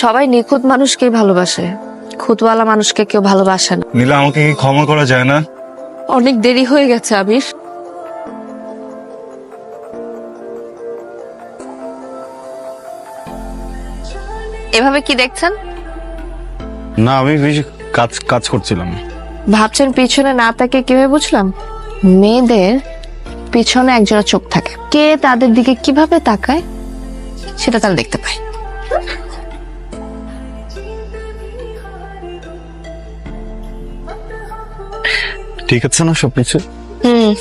সবাই নিখুঁত মানুষকেই ভালোবাসে। খুঁতওয়ালা মানুষকে কেউ ভালোবাসে না। নীলা আমাকে কি ক্ষমা করা যায় না? অনেক দেরি হয়ে গেছে আবির। এভাবে কি দেখছেন? না আমি বেশি কাজ কাজ করছিলাম। ভাবছেন পিছনে না তাকে কীভাবে বুঝলাম? মেয়েদের পিছনে একজোড়া চোখ থাকে। কে তাদের দিকে কীভাবে তাকায় সেটা তারা দেখতে পায়। ঠিক আছে না সবকিছু? হুম।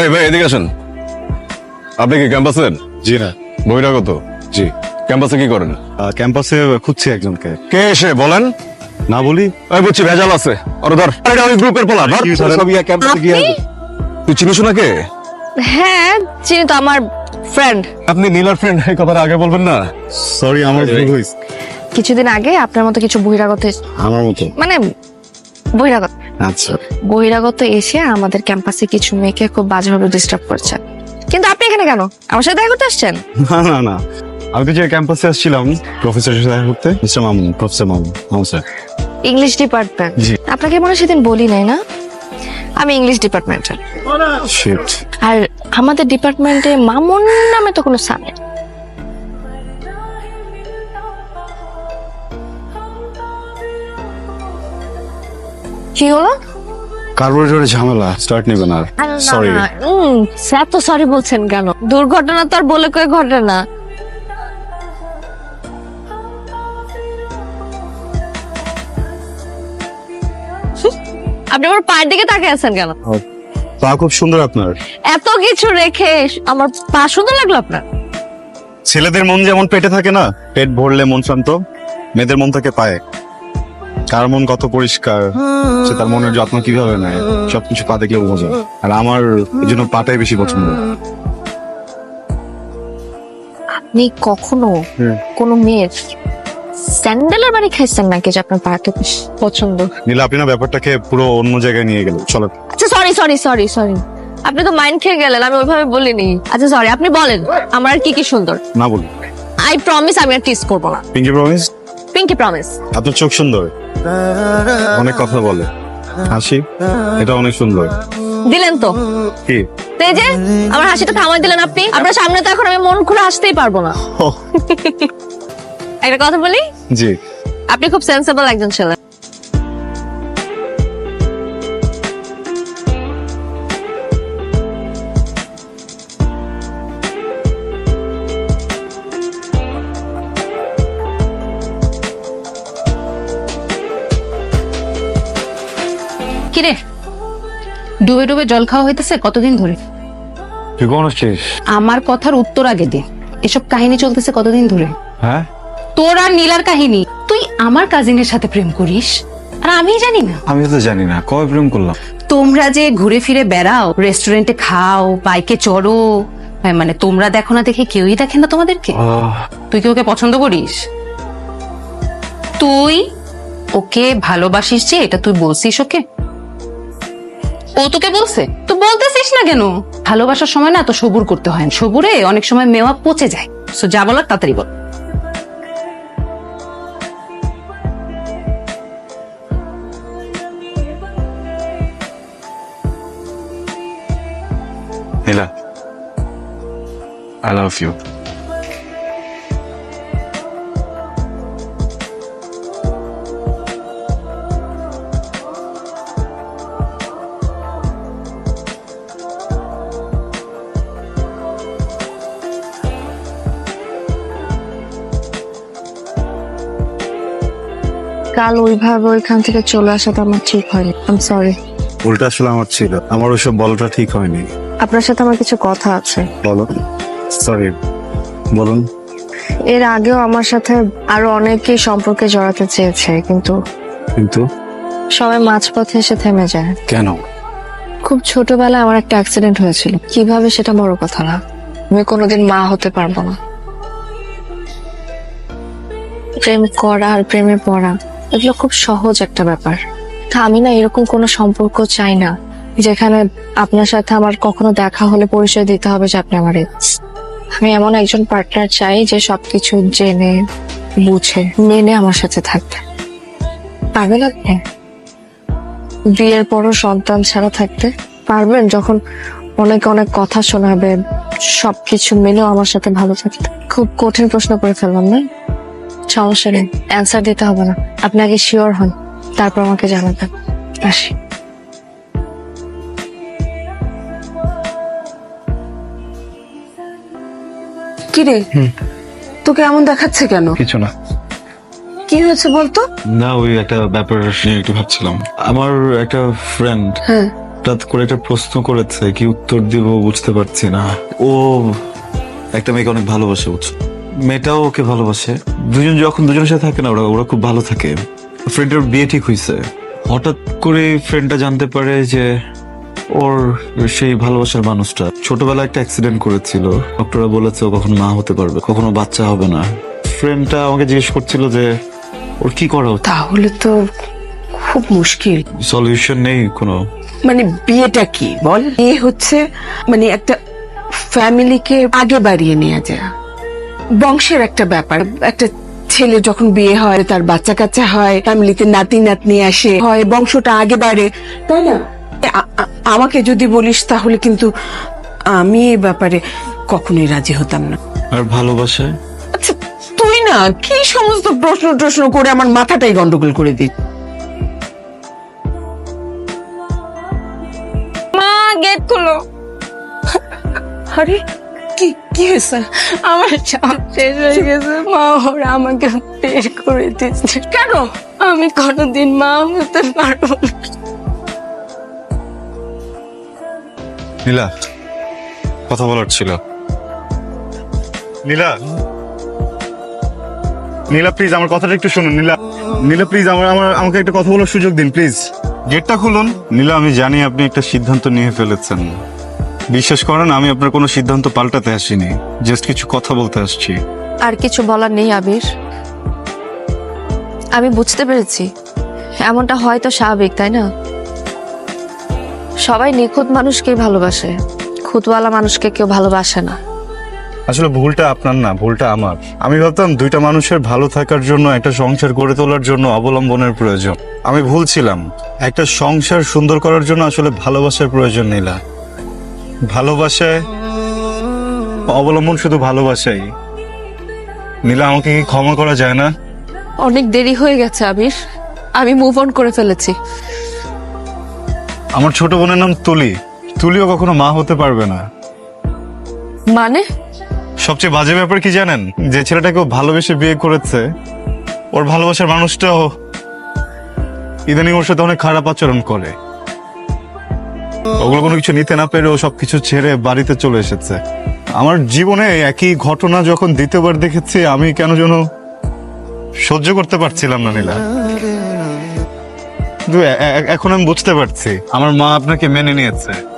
এই ভাই এদিকে আসেন। আপনি কি ক্যাম্পাসের? জি না। বহিরাগত জি। ক্যাম্পাসে কি করেন? ক্যাম্পাসে খুঁজছি একজনকে। কে এসে বলেন? না বলি? আমি বুঝছি ভেজাল আছে। ধর। এটা ওই গ্রুপের পোলা ধর। কি ধরেন? সব ইয়া ক্যাম্পাসে গিয়ে তুই চিনিস না কে হ্যাঁ চিনি তো আমার ফ্রেন্ড আপনি নীলার ফ্রেন্ড এই কথাটা আগে বলবেন না। সরি আমার ভুল হয়েছে। কিছুদিন আগে আপনার মতো কিছু বহিরাগত আমার মতো? মানে বহিরাগত আচ্ছা। বহিরাগত এসে আমাদের ক্যাম্পাসে কিছু মেয়েকে খুব বাজেভাবে ডিস্টার্ব করছে। কিন্তু আপনি এখানে কেন? আমার সাথে দেখা করতে আসছেন? না না না। আমি তো যে ক্যাম্পাসে আসছিলাম প্রফেসরের সাথে দেখা করতে mister Mamun professor Mamun Mamun sir English department জি। আপনাকে মনে হয় সেদিন বলি নাই না? আমি ইংলিশ ডিপার্টমেন্টের শিট আর আমাদের ডিপার্টমেন্টে মামুন নামে তো কোনো নেই। কি হলো? কার্বোরেটরের ঝামেলা স্টার্ট নেবেন আর। সরি স্যার তো সরি বলছেন কেন? দুর্ঘটনা তো আর বলে কয়ে ঘটে না। আপনি আমার পায়ের দিকে তাকিয়ে আছেন কেন? পা খুব সুন্দর আপনার। এত কিছু রেখে আমার পা সুন্দর লাগল আপনার? ছেলেদের মন যেমন পেটে থাকে না পেট ভরলে মন শান্ত মেয়েদের মন থাকে পায়ে। কার মন কত পরিষ্কার সে তার মনের যত্ন কীভাবে নেয় সবকিছু পা দেখলে বোঝা আর আমার এই জন্য পাটাই বেশি পছন্দ। আপনি কখনো কোনো মেয়ের স্যান্ডেলের বাড়ি খাইছেন নাকি যে আপনার বেশ পছন্দ? নীলা আপনি না ব্যাপারটাকে পুরো অন্য জায়গায় নিয়ে গেল চলো। আচ্ছা সরি সরি সরি সরি আপনি তো মাইন্ড খেয়ে গেলেন আমি ওইভাবে বলিনি। আচ্ছা সরি আপনি বলেন আমার আর কি কি সুন্দর? না বলি আই প্রমিস আমি আর টিস করব না। পিঙ্কি প্রমিস পিঙ্কি প্রমিস আপনার চোখ সুন্দর। অনেক কথা বলে। হাসি এটা অনেক সুন্দর। দিলেন তো? কি? তো এই যে আমার হাসিটা থামাই দিলেন আপনি। আপনার সামনে তো এখন আমি মন খুলে হাসতেই পারব না। একটা কথা বলি? জি। আপনি খুব সেন্সেবল একজন ছেলে। কিরে? ডুবে ডুবে জল খাওয়া হইতেছে কতদিন ধরে? তুই কোন আমার কথার উত্তর আগে দে। এসব কাহিনী চলতেছে কতদিন ধরে? হ্যাঁ? তোর আর নীলার কাহিনী। তুই আমার কাজিনের সাথে প্রেম করিস? আর আমি জানি না। আমি তো জানি না কবে প্রেম করলাম? তোমরা যে ঘুরে ফিরে বেড়াও রেস্টুরেন্টে খাও বাইকে চড়ো হ্যাঁ, মানে তোমরা দেখো না দেখে কেউই দেখে না তোমাদেরকে? তুই কি ওকে পছন্দ করিস? তুই ওকে ভালোবাসিস যে এটা তুই বলছিস ওকে? ও তোকে বলছে? তো বলতেছিস না কেন? ভালোবাসার সময় না তো সবুর করতে হয় সবুরে অনেক সময় মেওয়া পচে যায়। সো যা বলার তাড়াতাড়ি বল। নীলা আই লাভ ইউ কাল ওইভাবে ওইখান থেকে চলে আসাটা আমার ঠিক হয়নি। আম সরি উল্টা আসলে আমার ছিল। আমার ওইসব বলাটা ঠিক হয়নি। আপনার সাথে আমার কিছু কথা আছে। বলো। সরি বলুন। এর আগেও আমার সাথে আরও অনেকেই সম্পর্কে জড়াতে চেয়েছে কিন্তু কিন্তু? সবাই মাঝপথে এসে থেমে যায়। কেন? খুব ছোটবেলায় আমার একটা অ্যাক্সিডেন্ট হয়েছিল। কীভাবে সেটা বড় কথা না। আমি কোনোদিন মা হতে পারব না। প্রেম করা আর প্রেমে পড়া এগুলো খুব সহজ একটা ব্যাপার। তা আমি না এরকম কোনো সম্পর্ক চাই না। যেখানে আপনার সাথে আমার কখনো দেখা হলে পরিচয় দিতে হবে যে আপনি আমার। আমি এমন একজন পার্টনার চাই যে সবকিছু জেনে, বুঝে, মেনে আমার সাথে থাকবে। পারবেন আপনি? বিয়ের পরও সন্তান ছাড়া থাকতে পারবেন যখন অনেক অনেক কথা শোনাবে, সবকিছু মেনেও আমার সাথে ভালো থাকতে। খুব কঠিন প্রশ্ন করে ফেললাম না? সমস্যা নেই অ্যান্সার দিতে হবে না। আপনি আগে শিওর হন, তারপর আমাকে জানাবেন। আসি। কিরে? তোকে এমন দেখাচ্ছে কেন? কিছু না। কি হয়েছে বলতো? না ওই একটা ব্যাপার নিয়ে একটু ভাবছিলাম। আমার একটা ফ্রেন্ড হ্যাঁ। হঠাৎ করে একটা প্রশ্ন করেছে কি উত্তর দিব বুঝতে পারছি না। ও একটা মেয়েকে অনেক ভালোবাসে বুঝছ? মেয়েটাও ওকে ভালোবাসে। দুজন যখন দুজনের সাথে থাকে না ওরা ওরা খুব ভালো থাকে। ফ্রেন্ডের বিয়ে ঠিক হয়েছে হঠাৎ করে ফ্রেন্ডটা জানতে পারে যে ওর সেই ভালোবাসার মানুষটা ছোটবেলায় একটা অ্যাক্সিডেন্ট করেছিল। ডক্টররা বলেছে ও কখনো মা হতে পারবে কখনো বাচ্চা হবে না। ফ্রেন্ডটা আমাকে জিজ্ঞেস করছিল যে ওর কি করা উচিত? তাহলে তো খুব মুশকিল। সলিউশন নেই কোনো। মানে বিয়েটা কি বল? বিয়ে হচ্ছে মানে একটা ফ্যামিলিকে আগে বাড়িয়ে নেওয়া যায়। বংশের একটা ব্যাপার। একটা ছেলে যখন বিয়ে হয় তার বাচ্চা কাচ্চা হয় ফ্যামিলিতে নাতি নাতনি আসে হয় বংশটা আগে বাড়ে তাই না? আমাকে যদি বলিস তাহলে কিন্তু আমি এ ব্যাপারে কখনোই রাজি হতাম না। আর ভালোবাসায়? আচ্ছা তুই না কি সমস্ত প্রশ্ন টশ্ন করে আমার মাথাটাই গন্ডগোল করে দিস? মা গেট খুলো। আরে কি কি হয়েছে? আমার সব শেষ হয়ে গেছে। মা ওরা আমাকে বের করে দিচ্ছে কেন? আমি কোনোদিন মা হতে পারব না। নীলা কথা বলার ছিল। নীলা। নীলা প্লিজ আমার কথাটা একটু শুনুন নীলা। নীলা প্লিজ আমার আমার আমাকে একটা কথা বলার সুযোগ দিন প্লিজ গেটটা খুলুন। নীলা আমি জানি আপনি একটা সিদ্ধান্ত নিয়ে ফেলেছেন। বিশ্বাস করেন আমি আপনার কোনো সিদ্ধান্ত পাল্টাতে আসিনি। জাস্ট কিছু কথা বলতে আসছি। আর কিছু বলার নেই আবির। আমি বুঝতে পেরেছি। এমনটা হয়তো স্বাভাবিক তাই না? সবাই নিখুঁত মানুষকেই ভালোবাসে। খুঁতওয়ালা মানুষকে কেউ ভালোবাসে না। আসলে ভুলটা আপনার না ভুলটা আমার। আমি ভাবতাম দুইটা মানুষের ভালো থাকার জন্য একটা সংসার গড়ে তোলার জন্য অবলম্বনের প্রয়োজন। আমি ভুল ছিলাম। একটা সংসার সুন্দর করার জন্য আসলে ভালোবাসার প্রয়োজন নিলা ভালোবাসায় অবলম্বন শুধু ভালোবাসাই। নীলা আমাকে কি ক্ষমা করা যায় না? অনেক দেরি হয়ে গেছে আবির আমি মুভ অন করে ফেলেছি। আমার ছোট বোনের নাম তুলি। তুলিও কখনো মা হতে পারবে না। মানে? সবচেয়ে বাজে ব্যাপার কি জানেন? যে ছেলেটাকে ও ভালোবেসে বিয়ে করেছে ওর ভালোবাসার মানুষটাও ইদানিং ওর সাথে অনেক খারাপ আচরণ করে। ওগুলো কোনো কিছু নিতে না পেরে ও সবকিছু ছেড়ে বাড়িতে চলে এসেছে। আমার জীবনে একই ঘটনা যখন দ্বিতীয়বার দেখেছি আমি কেন যেন সহ্য করতে পারছিলাম না নীলা। এখন আমি বুঝতে পারছি। আমার মা আপনাকে মেনে নিয়েছে।